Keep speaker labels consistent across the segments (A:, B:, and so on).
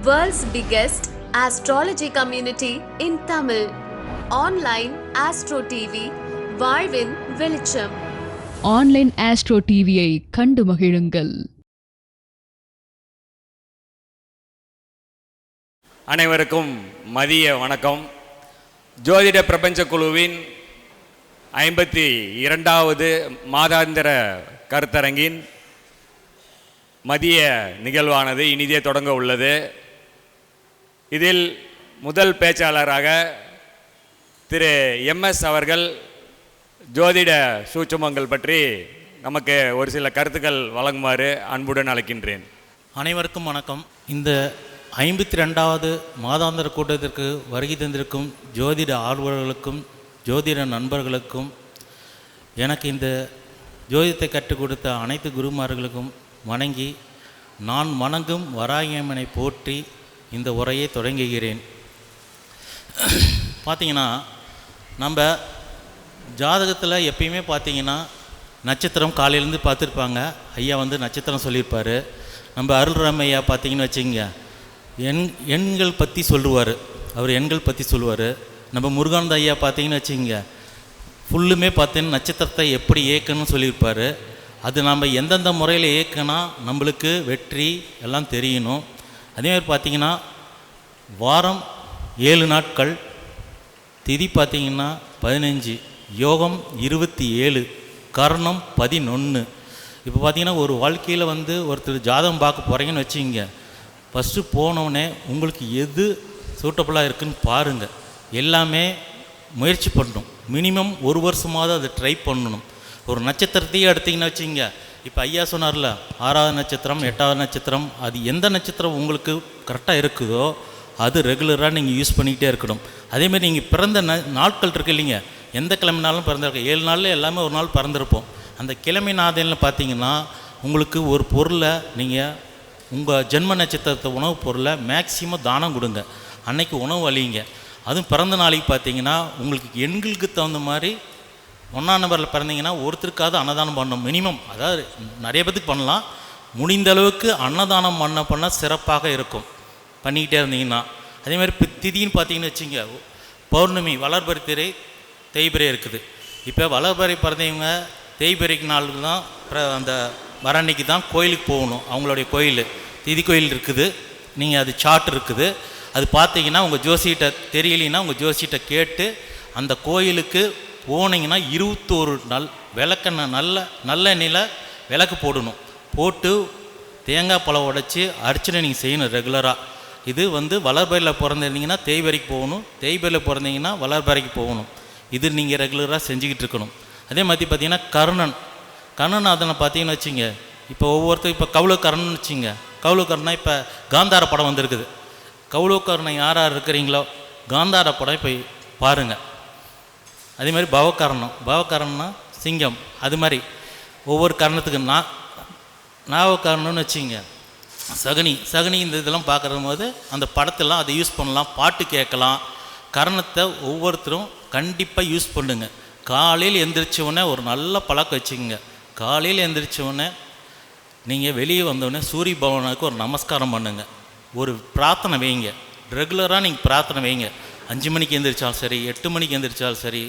A: World's biggest astrology community in Tamil. Online Astro TV, வாழ்வின் வெளிச்சம்
B: online astro டிவியை கண்டு மகிழுங்கள்.
C: அனைவருக்கும் மதிய வணக்கம். ஜோதிட பிரபஞ்ச குழுவின் ஐம்பத்தி இரண்டாவது மாதாந்திர கருத்தரங்கின் மதிய நிகழ்வானது இனிதே தொடங்க உள்ளது. இதில் முதல் பேச்சாளராக திரு எம்எஸ் அவர்கள் ஜோதிட சூட்சமங்கள் பற்றி நமக்கு ஒரு சில கருத்துக்கள் வழங்குமாறு அன்புடன் அழைக்கின்றேன்.
D: அனைவருக்கும் வணக்கம். இந்த ஐம்பத்தி ரெண்டாவது மாதாந்திர கூட்டத்திற்கு வருகை தந்திருக்கும் ஜோதிட ஆர்வலர்களுக்கும் ஜோதிட நண்பர்களுக்கும் எனக்கு இந்த ஜோதிடத்தை கற்றுக் கொடுத்த அனைத்து குருமார்களுக்கும் வணங்கி நான் வணங்கும் வராயம்மனை போற்றி இந்த உரையை தொடங்குகிறேன். பார்த்தீங்கன்னா நம்ம ஜாதகத்தில் எப்பயுமே பார்த்தீங்கன்னா நட்சத்திரம் காலையிலேருந்து பார்த்துருப்பாங்க. ஐயா வந்து நட்சத்திரம் சொல்லியிருப்பார். நம்ம அருள்ராம ஐயா பார்த்தீங்கன்னு வச்சுங்க எண் எண்கள் பற்றி சொல்லுவார். அவர் எண்கள் பற்றி சொல்லுவார். நம்ம முருகானந்த ஐயா பார்த்தீங்கன்னு வச்சுங்க ஃபுல்லுமே பார்த்தீங்கன்னா நட்சத்திரத்தை எப்படி இயக்கணும்னு சொல்லியிருப்பார். அது நம்ம எந்தெந்த முறையில் இயக்கினா நம்மளுக்கு வெற்றி எல்லாம் தெரியணும் அதேமாதிரி பார்த்தீங்கன்னா வாரம் ஏழு நாட்கள் திதி பார்த்தீங்கன்னா பதினஞ்சு யோகம் இருபத்தி ஏழு கர்ணம் பதினொன்று இப்போ பார்த்தீங்கன்னா ஒரு வாழ்க்கையில் வந்து ஒருத்தர் ஜாதகம் பார்க்க போகிறீங்கன்னு வச்சுங்க ஃபஸ்ட்டு போனோடனே உங்களுக்கு எது சூட்டபுளாக இருக்குன்னு பாருங்கள் எல்லாமே முயற்சி பண்ணணும். மினிமம் ஒரு வருஷமாவது அதை ட்ரை பண்ணணும். ஒரு நட்சத்திரத்தையே எடுத்தீங்கன்னு வச்சுங்க இப்போ ஐயா சொன்னார்ல ஆறாவது நட்சத்திரம் எட்டாவது நட்சத்திரம் அது எந்த நட்சத்திரம் உங்களுக்கு கரெக்டாக இருக்குதோ அது ரெகுலராக நீங்கள் யூஸ் பண்ணிக்கிட்டே இருக்கணும். அதேமாதிரி நீங்கள் பிறந்த ந நாட்கள் இருக்கு இல்லைங்க. எந்த கிழமைனாலும் பிறந்திருக்க ஏழு நாளில் எல்லாமே ஒரு நாள் பிறந்திருப்போம். அந்த கிழமை நாதையில் பார்த்தீங்கன்னா உங்களுக்கு ஒரு பொருளை நீங்கள் உங்கள் ஜென்ம நட்சத்திரத்தை உணவுப் பொருளை மேக்சிமம் தானம் கொடுங்க. அன்னைக்கு உணவு அழியுங்க. அதுவும் பிறந்த நாளைக்கு பார்த்தீங்கன்னா உங்களுக்கு எண்களுக்கு தகுந்த மாதிரி ஒன்றாம் நம்பரில் பிறந்தீங்கன்னா ஒருத்தருக்காவது அன்னதானம் பண்ணணும் மினிமம் அதாவது நிறைய பேத்துக்கு பண்ணலாம். முடிந்த அளவுக்கு அன்னதானம் பண்ண பண்ண சிறப்பாக இருக்கும். பண்ணிக்கிட்டே இருந்தீங்கன்னா. அதேமாதிரி இப்போ திதின்னு பார்த்தீங்கன்னு வச்சுங்க பௌர்ணமி வளர்பறை திரை தேய்பிரை இருக்குது. இப்போ வளர்பறை பிறந்தவங்க தேய்பிரைக்கு நாளுக்கு தான் பிற- அந்த வர அன்னைக்கு தான் கோயிலுக்கு போகணும். அவங்களுடைய கோயில் திதி கோயில் இருக்குது. நீங்கள் அது சார்ட் இருக்குது. அது பார்த்தீங்கன்னா உங்கள் ஜோசிகிட்ட தெரியலைன்னா உங்கள் ஜோசிகிட்ட கேட்டு அந்த கோயிலுக்கு போனீங்கன்னா இருபத்தோரு நல் விளக்கெண்ணெய் நல்ல நல்ல எண்ணெயில் விளக்கு போடணும். போட்டு தேங்காய் பழம் உடைச்சி அர்ச்சனை நீங்கள் செய்யணும் ரெகுலராக இது வந்து வளர்பறையில் பிறந்திருந்தீங்கன்னா தேய்பறைக்கு போகணும். தேய்பறையில் பிறந்தீங்கன்னா வளர்பறைக்கு போகணும். இது நீங்கள் ரெகுலராக செஞ்சுக்கிட்டு இருக்கணும். அதே மாதிரி பார்த்தீங்கன்னா கர்ணன். அதனை பார்த்தீங்கன்னு வச்சுங்க இப்போ ஒவ்வொருத்தரும் இப்போ கவுளக்கர்ணன் வச்சுங்க கவுளக்கர்ணா இப்போ காந்தார படம் வந்திருக்குது. கவுளக்கர்ணன் யார் யார் இருக்கிறீங்களோ காந்தார படம் இப்போ பாருங்கள் அதே மாதிரி பவகரணம் பவகரணம்னா சிங்கம். அது மாதிரி ஒவ்வொரு கரணத்துக்கு நா நாவக்கரணம்னு வச்சுங்க சகுனி. சகுனி இந்த இதெல்லாம் பார்க்குற போது அந்த படத்தெல்லாம் அதை யூஸ் பண்ணலாம். பாட்டு கேட்கலாம். கரணத்தை ஒவ்வொருத்தரும் கண்டிப்பாக யூஸ் பண்ணுங்க. காலையில் எந்திரிச்சவுடனே ஒரு நல்ல பழக்கம் வச்சுக்கோங்க. காலையில் எந்திரிச்சவுடனே நீங்கள் வெளியே வந்தோடனே சூரிய பவனுக்கு ஒரு நமஸ்காரம் பண்ணுங்கள் ஒரு பிரார்த்தனை வைங்க. ரெகுலராக நீங்கள் பிரார்த்தனை வைங்க. அஞ்சு மணிக்கு எந்திரிச்சாலும் சரி எட்டு மணிக்கு எந்திரிச்சாலும் சரி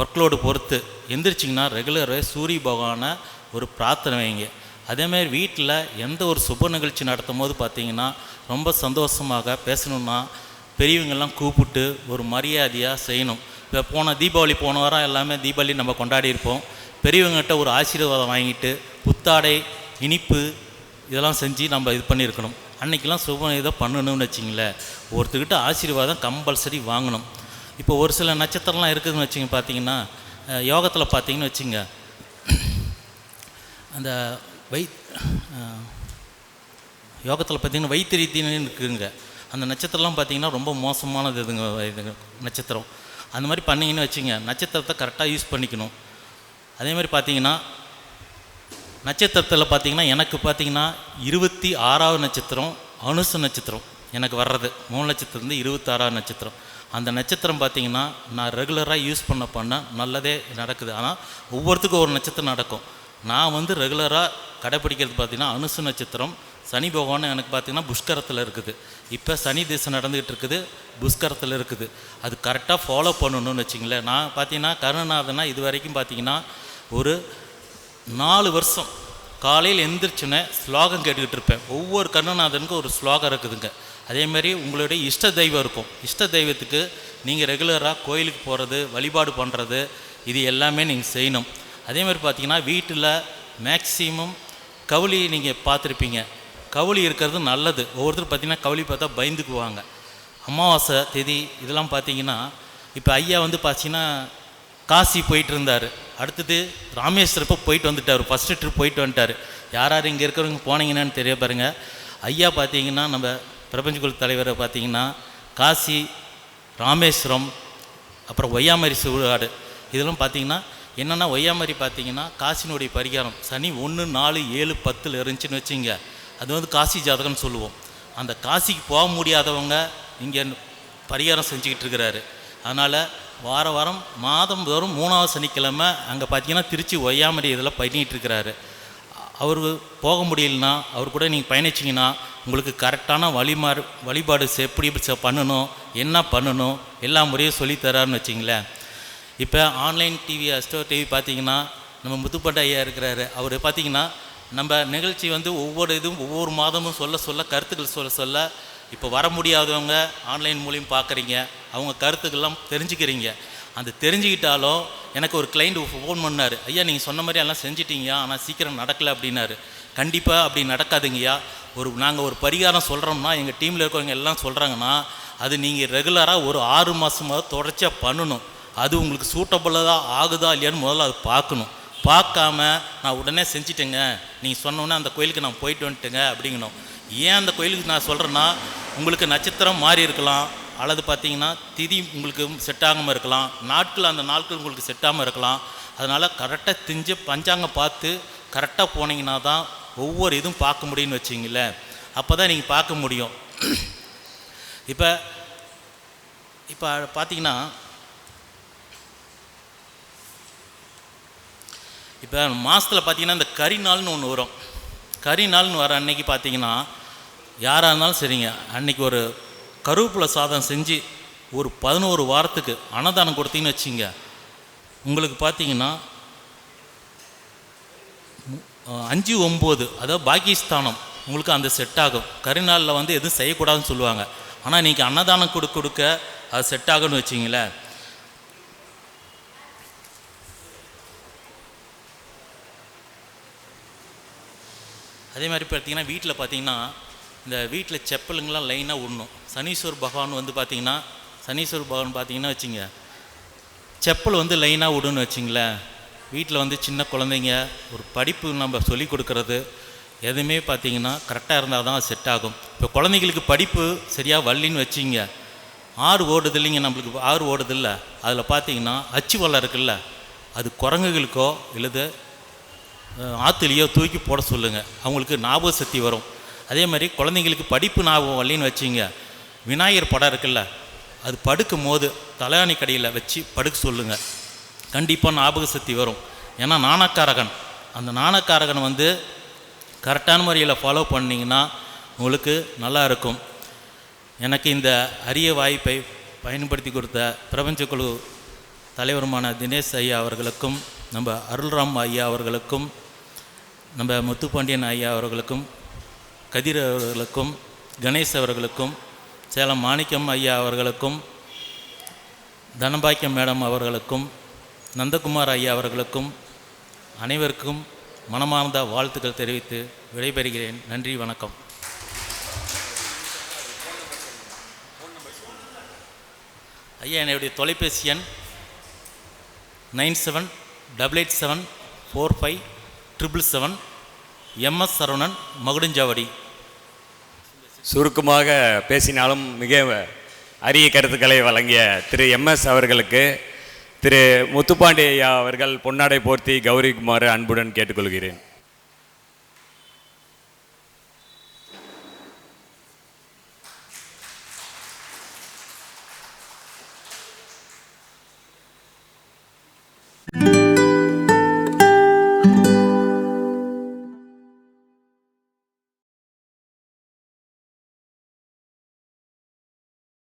D: ஒர்க்லோடு பொறுத்து எந்திரிச்சிங்கன்னா ரெகுலராக சூரிய பகவானை ஒரு பிரார்த்தனை வைங்க. அதேமாதிரி வீட்டில் எந்த ஒரு சுப நிகழ்ச்சி நடத்தும் போது பார்த்தீங்கன்னா ரொம்ப சந்தோஷமாக பேசணுன்னா பெரியவங்கள்லாம் கூப்பிட்டு ஒரு மரியாதையாக செய்யணும். இப்போ போன தீபாவளி போன வாரம் எல்லாமே தீபாவளி நம்ம கொண்டாடி இருப்போம். பெரியவங்ககிட்ட ஒரு ஆசீர்வாதம் வாங்கிட்டு புத்தாடை இனிப்பு இதெல்லாம் செஞ்சு நம்ம இது பண்ணியிருக்கணும். அன்றைக்கெலாம் சுப இதை பண்ணணும்னு வச்சிங்களேன் ஒருத்தர்கிட்ட ஆசீர்வாதம் கம்பல்சரி வாங்கணும். இப்போ ஒரு சில நட்சத்திரம்லாம் இருக்குதுன்னு வச்சுங்க பார்த்தீங்கன்னா யோகத்தில் பார்த்தீங்கன்னு வச்சுங்க அந்த வை யோகத்தில் பார்த்தீங்கன்னா வைத்திரித்தின்னு இருக்குதுங்க. அந்த நட்சத்திரம்லாம் பார்த்தீங்கன்னா ரொம்ப மோசமானது இதுங்க இதுங்க நட்சத்திரம். அந்த மாதிரி பண்ணிங்கன்னு வச்சுங்க நட்சத்திரத்தை கரெக்டாக யூஸ் பண்ணிக்கணும். அதே மாதிரி பார்த்தீங்கன்னா நட்சத்திரத்தில் பார்த்தீங்கன்னா எனக்கு பார்த்தீங்கன்னா இருபத்தி ஆறாவது நட்சத்திரம் அனுச நட்சத்திரம் எனக்கு வர்றது. மூணு நட்சத்திரம் இருபத்தாறாவது நட்சத்திரம். அந்த நட்சத்திரம் பார்த்தீங்கன்னா நான் ரெகுலராக யூஸ் பண்ண பண்ண நல்லதே நடக்குது. ஆனால் ஒவ்வொருத்துக்கும் ஒரு நட்சத்திரம் நடக்கும். நான் வந்து ரெகுலராக கடைப்பிடிக்கிறது பார்த்திங்கன்னா அனுசு நட்சத்திரம் சனி பகவான் எனக்கு பார்த்தீங்கன்னா புஷ்கரத்தில் இருக்குது. இப்போ சனி திசை நடந்துக்கிட்டு இருக்குது புஷ்கரத்தில் இருக்குது. அது கரெக்டாக ஃபாலோ பண்ணணும்னு வச்சிங்களேன் நான் பார்த்தீங்கன்னா கருணநாதனா இது வரைக்கும் பார்த்தீங்கன்னா ஒரு நாலு வருஷம் காலையில் எந்திரிச்சுன்னு ஸ்லோகம் கேட்டுக்கிட்டு இருப்பேன். ஒவ்வொரு கண்ணநாதனுக்கும் ஒரு ஸ்லோகம் இருக்குதுங்க. அதேமாரி உங்களுடைய இஷ்ட தெய்வம் இருக்கும். இஷ்ட தெய்வத்துக்கு நீங்கள் ரெகுலராக கோயிலுக்கு போகிறது வழிபாடு பண்ணுறது இது எல்லாமே நீங்கள் செய்யணும். அதேமாதிரி பார்த்தீங்கன்னா வீட்டில் மேக்ஸிமம் கவுளி நீங்கள் பார்த்துருப்பீங்க கவுளி இருக்கிறது நல்லது. ஒவ்வொருத்தர் பார்த்தீங்கன்னா கவுளி பார்த்தா பயந்துக்குவாங்க. அமாவாசை திதி இதெல்லாம் பார்த்தீங்கன்னா இப்போ ஐயா வந்து பார்த்தீங்கன்னா காசி போயிட்டு இருந்தார் அடுத்தது ராமேஸ்வரப்போ போயிட்டு வந்துட்டார்? ஃபஸ்ட்டு ட்ரிப் போயிட்டு வந்துட்டார். யார் யார் இங்கே இருக்கிறவங்க போனீங்கன்னு தெரிய பாருங்கள் ஐயா பார்த்தீங்கன்னா நம்ம பிரபஞ்சகுல தலைவரை பார்த்தீங்கன்னா காசி ராமேஸ்வரம் அப்புறம் ஒய்யாமரி சுடுகாடு இதெல்லாம் பார்த்தீங்கன்னா என்னென்னா ஒய்யாமரி பார்த்தீங்கன்னா காசினுடைய பரிகாரம். சனி ஒன்று நாலு ஏழு பத்தில் இருந்துச்சுன்னு வச்சுங்க. அது வந்து காசி ஜாதகம்னு சொல்லுவோம். அந்த காசிக்கு போக முடியாதவங்க இங்கே பரிகாரம் செஞ்சுக்கிட்டு இருக்கிறாரு. அதனால் வார வாரம் மாதம் தோறும் மூணாவது சனிக்கிழமை அங்கே பார்த்தீங்கன்னா திருச்சி ஒய்யாமடி இதில் பண்ணிகிட்டு இருக்கிறாரு. அவர் போக முடியலனா அவர் கூட நீங்கள் பயணிச்சிங்கன்னா உங்களுக்கு கரெக்டான வழிமாறு வழிபாடு செ- எப்படி பண்ணணும் என்ன பண்ணணும் எல்லா முறையும் சொல்லித்தரான்னு வச்சிங்களேன். இப்போ ஆன்லைன் டிவி அஸ்டோ டிவி பார்த்தீங்கன்னா நம்ம முத்துப்பட்ட ஐயா இருக்கிறாரு. அவர் பார்த்தீங்கன்னா நம்ம நிகழ்ச்சி வந்து ஒவ்வொரு இதுவும் ஒவ்வொரு மாதமும் சொல்ல சொல்ல கருத்துக்கள் சொல்ல சொல்ல இப்போ வர முடியாதவங்க ஆன்லைன் மூலியம் பார்க்குறீங்க அவங்க கருத்துக்கள்லாம் தெரிஞ்சுக்கிறீங்க. அந்த தெரிஞ்சுக்கிட்டாலும் எனக்கு ஒரு கிளைண்ட் ஃபோன் பண்ணார் ஐயா நீங்கள் சொன்ன மாதிரி எல்லாம் செஞ்சிட்டீங்க ஆனால் சீக்கிரம் நடக்கலை அப்படின்னாரு. கண்டிப்பாக அப்படி நடக்காதுங்கய்யா. ஒரு நாங்கள் ஒரு பரிகாரம் சொல்கிறோம்னா எங்கள் டீமில் இருக்கிறவங்க எல்லாம் சொல்கிறாங்கன்னா அது நீங்கள் ரெகுலராக ஒரு ஆறு மாதமாவது தொடர்ச்சியாக பண்ணணும். அது உங்களுக்கு சூட்டபுளாக ஆகுதா இல்லையான்னு முதல்ல அது பார்க்கணும் பார்க்காம நான் உடனே செஞ்சிட்டேங்க. நீங்கள் சொன்னோன்னே அந்த கோயிலுக்கு நான் போயிட்டு வந்துட்டேங்க அப்படிங்கணும். ஏன் அந்த கோயிலுக்கு நான் சொல்கிறேன்னா உங்களுக்கு நட்சத்திரம் மாறி இருக்கலாம். அல்லது பார்த்தீங்கன்னா திதி உங்களுக்கு செட் ஆகாமல் இருக்கலாம். நாட்கள் அந்த நாட்கள் உங்களுக்கு செட் ஆகாமல் இருக்கலாம். அதனால் கரெக்டாக திஞ்சு பஞ்சாங்கம் பார்த்து கரெக்டாக போனீங்கன்னா தான் ஒவ்வொரு இதுவும் பார்க்க முடியும்னு வச்சிங்களேன் அப்போ தான் நீங்கள் பார்க்க முடியும். இப்போ இப்போ பார்த்தீங்கன்னா இப்போ மாதத்தில் பார்த்தீங்கன்னா இந்த கரி நாள்னு ஒன்று வரும். கரி நாள்னு வர அன்னைக்கு பார்த்தீங்கன்னா யாராக இருந்தாலும் சரிங்க. அன்றைக்கி ஒரு கருவேப்பிலை சாதம் செஞ்சு ஒரு பதினோரு வாரத்துக்கு அன்னதானம் கொடுத்தீங்கன்னு வச்சிங்க உங்களுக்கு பார்த்தீங்கன்னா அஞ்சு ஒம்பது அதாவது பாகிஸ்தானம் உங்களுக்கு அந்த செட் ஆகும். கரிநாளில் வந்து எதுவும் செய்யக்கூடாதுன்னு சொல்லுவாங்க. ஆனால் நீங்கள் அன்னதானம் கொடு கொடுக்க அது செட் ஆகும்னு வச்சிங்களேன் அதே மாதிரி பார்த்தீங்கன்னா வீட்டில் பார்த்தீங்கன்னா இந்த வீட்டில் செப்பலுங்கெல்லாம் லைனாக விடணும் சனீஸ்வர் பகவான் வந்து பார்த்தீங்கன்னா சனீஸ்வர் பகவான் பார்த்தீங்கன்னா வச்சுங்க செப்பல் வந்து லைனாக விடுன்னு வச்சிங்களேன். வீட்டில் வந்து சின்ன குழந்தைங்க ஒரு படிப்பு நம்ம சொல்லிக் கொடுக்கறது எதுவுமே பார்த்தீங்கன்னா கரெக்டாக இருந்தால் தான் செட் ஆகும். இப்போ குழந்தைங்களுக்கு படிப்பு சரியாக வள்ளின்னு வச்சிங்க ஆறு ஓடுது இல்லைங்க நம்மளுக்கு ஆறு ஓடுது இல்லை. அதில் பார்த்தீங்கன்னா அச்சு வலை இருக்குல்ல அது குரங்குகளுக்கோ இல்லது ஆற்றுலேயோ தூக்கி போட சொல்லுங்கள் அவங்களுக்கு ஞாபக சக்தி வரும். அதே மாதிரி குழந்தைங்களுக்கு படிப்பு ஞாபகம் வரலின்னு வச்சிங்க. விநாயகர் படம் இருக்குல்ல அது படுக்கும் போது தலையாணி கடையில் வச்சு படுக்க சொல்லுங்கள் கண்டிப்பாக ஞாபக சக்தி வரும். ஏன்னா நாணக்காரகன் அந்த நாணக்காரகன் வந்து கரெக்டான முறையில் ஃபாலோ பண்ணிங்கன்னா உங்களுக்கு நல்லா இருக்கும். எனக்கு இந்த அரிய வாய்ப்பை பயன்படுத்தி கொடுத்த பிரபஞ்ச குழு தலைவருமான தினேஷ் ஐயா அவர்களுக்கும் நம்ம அருள்ராம் ஐயா அவர்களுக்கும் நம்ம முத்துப்பாண்டியன் ஐயா அவர்களுக்கும் கதிர் அவர்களுக்கும் கணேஷ் அவர்களுக்கும் சேலம் மாணிக்கம் ஐயா அவர்களுக்கும் தனபாக்கியம் மேடம் அவர்களுக்கும் நந்தகுமார் ஐயா அவர்களுக்கும் அனைவருக்கும் மனமார்ந்த வாழ்த்துக்கள் தெரிவித்து விடைபெறுகிறேன். நன்றி வணக்கம். ஐயா என்னுடைய தொலைபேசி எண் nine seven double eight seven four five triple seven MS Saravanan Magudanchavadi.
C: சுருக்கமாக பேசினாலும் மிக அரிய கருத்துக்களை வழங்கிய திரு எம்எஸ் அவர்களுக்கு திரு முத்துப்பாண்டி ஐயா அவர்கள் பொன்னாடை போர்த்தி கௌரிக்குமாறு அன்புடன் கேட்டுக்கொள்கிறேன்.